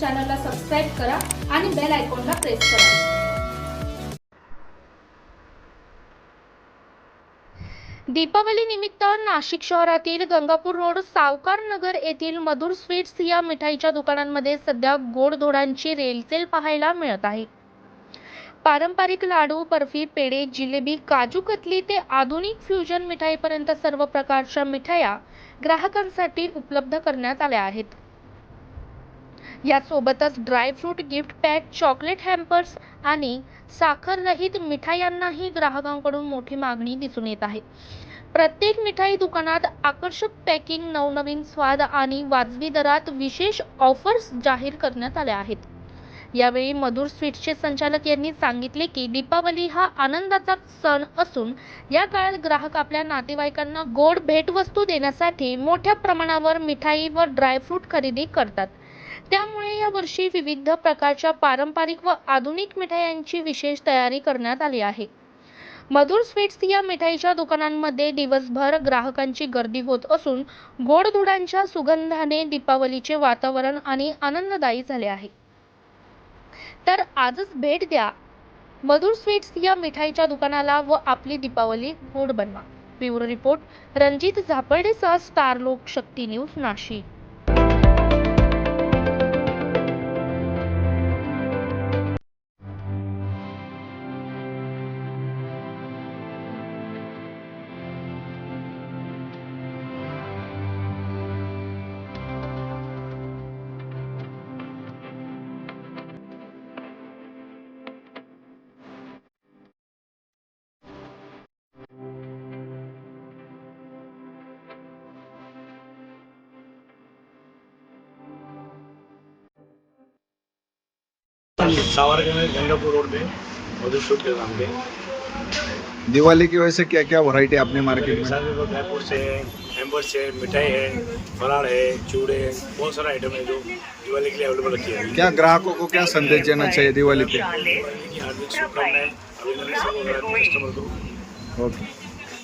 चॅनलला सबस्क्राईब करा आणि बेल आयकॉनला प्रेस करा. दीपावली निमित्त नाशिक शहरातील गंगापूर रोड सावकार नगर येथील मधुर स्वीट्स या मिठाईच्या दुकानांमध्ये सध्या गोडधोडांची रेलचेल पाहायला मिळत आहे. पारंपरिक लाडू बर्फी पेढे जिलेबी काजू कतली ते आधुनिक फ्युजन मिठाईपर्यंत सर्व प्रकारच्या मिठाया ग्राहकांसाठी उपलब्ध करण्यात आल्या आहेत. यासोबतच dry fruit gift pack chocolate hampers आणि साखररहित मिठायांनाही ग्राहकांकडून मोठी मागणी दिसून येत आहे. प्रत्येक मिठाई दुकानात आकर्षक पॅकिंग नवनवीन स्वाद आणि वाजवी दरात विशेष ऑफर्स जाहीर करण्यात आल्या आहेत. यावेळी मधुर स्वीट्सचे संचालक यांनी सांगितले की दीपावली हा आनंदाचा सण असून या काळात ग्राहक आपल्या नातेवाईकांना गोड भेटवस्तू देण्यासाठी मोठ्या प्रमाणावर मिठाई व ड्रायफ्रूट खरेदी करतात. त्यामुळे या वर्षी विविध प्रकारच्या पारंपरिक व आधुनिक मिठायांची विशेष तयारी करण्यात आली आहे. मधुर स्वीट्स या मिठाईच्या दुकानांमध्ये दिवसभर ग्राहकांची गर्दी होत असून गोडधोडांच्या सुगंधाने दीपावलीचे वातावरण आणि आनंददायी झाले आहे. तर आजच भेट द्या. मधुर स्वीट्स या मिठाईच्या दुकानाला व आपली दीपावली गोड बनवा. ब्युरो रिपोर्ट रणजित झापर्डेसह स्टार लोकशक्ती न्यूज नाशिक. सावरकर में गंगापुर रोड पे मधुर के नाम पे दिवाली की वजह से क्या क्या वैरायटी आपने मार्केट में? है मिठाई है फराड़ है चूड़े बहुत सारा आइटम है जो दिवाली के लिए अवेलेबल रखी है। क्या ग्राहकों को क्या संदेश देना चाहिए दिवाली पे? की हार्दिक शुभकामनाएँ अभिनंदन कस्टमर को। ओके